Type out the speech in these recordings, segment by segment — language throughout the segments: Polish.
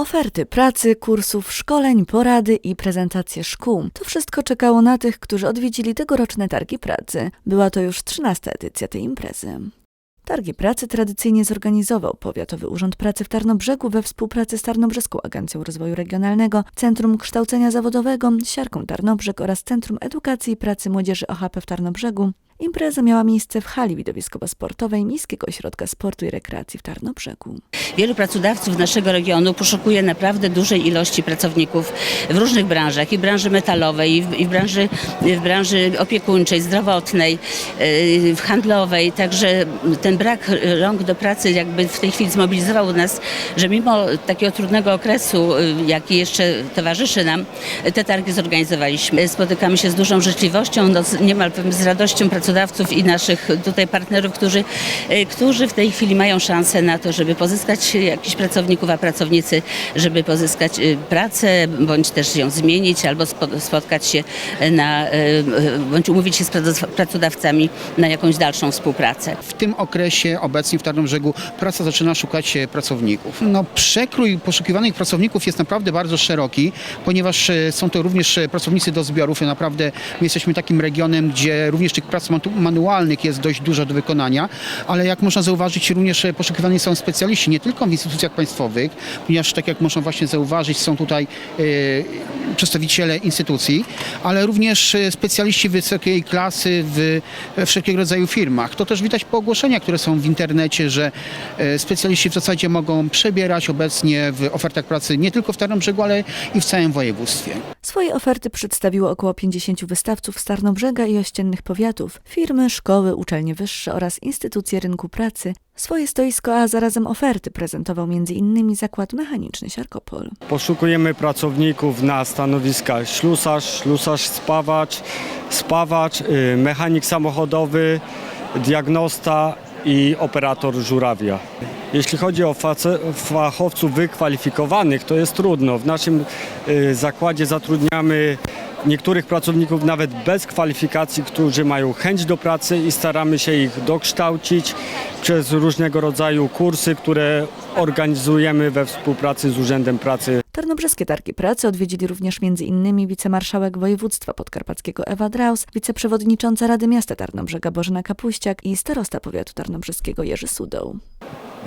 Oferty pracy, kursów, szkoleń, porady i prezentacje szkół. To wszystko czekało na tych, którzy odwiedzili tegoroczne targi pracy. Była to już 13. edycja tej imprezy. Targi Pracy tradycyjnie zorganizował Powiatowy Urząd Pracy w Tarnobrzegu we współpracy z Tarnobrzeską Agencją Rozwoju Regionalnego, Centrum Kształcenia Zawodowego, Siarką Tarnobrzeg oraz Centrum Edukacji i Pracy Młodzieży OHP w Tarnobrzegu. Impreza miała miejsce w hali widowiskowo-sportowej Miejskiego Ośrodka Sportu i Rekreacji w Tarnobrzegu. Wielu pracodawców naszego regionu poszukuje naprawdę dużej ilości pracowników w różnych branżach, i branży metalowej, i w, i w, branży, w branży opiekuńczej, zdrowotnej, yy, w handlowej. Także ten brak rąk do pracy jakby w tej chwili zmobilizował nas, że mimo takiego trudnego okresu, yy, jaki jeszcze towarzyszy nam, te targi zorganizowaliśmy. Spotykamy się z dużą życzliwością, no, niemal z radością pracodawców i naszych tutaj partnerów, którzy, yy, którzy w tej chwili mają szansę na to, żeby pozyskać jakichś pracowników, a pracownicy, żeby pozyskać y, pracę, bądź też ją zmienić, albo spo- spotkać się na, y, y, bądź umówić się z praco- pracodawcami na jakąś dalszą współpracę. W tym okresie obecnie w Tarnobrzegu praca zaczyna szukać e, pracowników. No, przekrój poszukiwanych pracowników jest naprawdę bardzo szeroki, ponieważ e, są to również e, pracownicy do zbiorów naprawdę my jesteśmy takim regionem, gdzie również tych prac manualnych jest dość dużo do wykonania, ale jak można zauważyć również e, poszukiwani są specjaliści nie tylko w instytucjach państwowych, ponieważ tak jak można właśnie zauważyć są tutaj e, przedstawiciele instytucji, ale również e, specjaliści wysokiej klasy w wszelkiego rodzaju firmach. To też widać po ogłoszeniach, które są w internecie, że specjaliści w zasadzie mogą przebierać obecnie w ofertach pracy nie tylko w Tarnobrzegu, ale i w całym województwie. Swoje oferty przedstawiło około 50 wystawców z Tarnobrzega i ościennych powiatów, firmy, szkoły, uczelnie wyższe oraz instytucje rynku pracy. Swoje stoisko, a zarazem oferty prezentował m.in. Zakład Mechaniczny Siarkopol. Poszukujemy pracowników na stanowiska ślusarz, ślusarz spawacz, spawacz, y, mechanik samochodowy, diagnosta i operator żurawia. Jeśli chodzi o fachowców wykwalifikowanych, to jest trudno. W naszym y, zakładzie zatrudniamy niektórych pracowników nawet bez kwalifikacji, którzy mają chęć do pracy i staramy się ich dokształcić przez różnego rodzaju kursy, które organizujemy we współpracy z Urzędem Pracy Tarnobrzeskie Targi Pracy odwiedzili również m.in. wicemarszałek województwa podkarpackiego Ewa Draus, wiceprzewodnicząca Rady Miasta Tarnobrzega Bożena Kapuściak i starosta powiatu tarnobrzeskiego Jerzy Sudoł.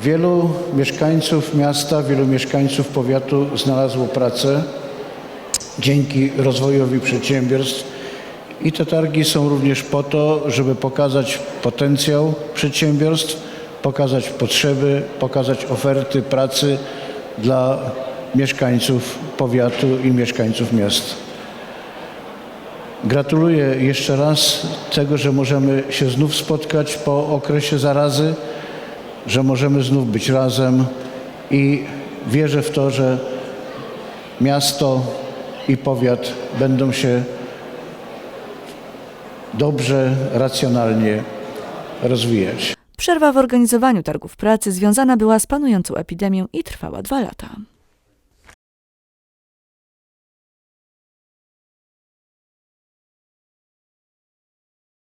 Wielu mieszkańców miasta, wielu mieszkańców powiatu znalazło pracę dzięki rozwojowi przedsiębiorstw i te targi są również po to, żeby pokazać potencjał przedsiębiorstw, pokazać potrzeby, pokazać oferty pracy dla mieszkańców powiatu i mieszkańców miasta. Gratuluję jeszcze raz tego, że możemy się znów spotkać po okresie zarazy, że możemy znów być razem i wierzę w to, że miasto i powiat będą się dobrze, racjonalnie rozwijać. Przerwa w organizowaniu targów pracy związana była z panującą epidemią i trwała dwa lata.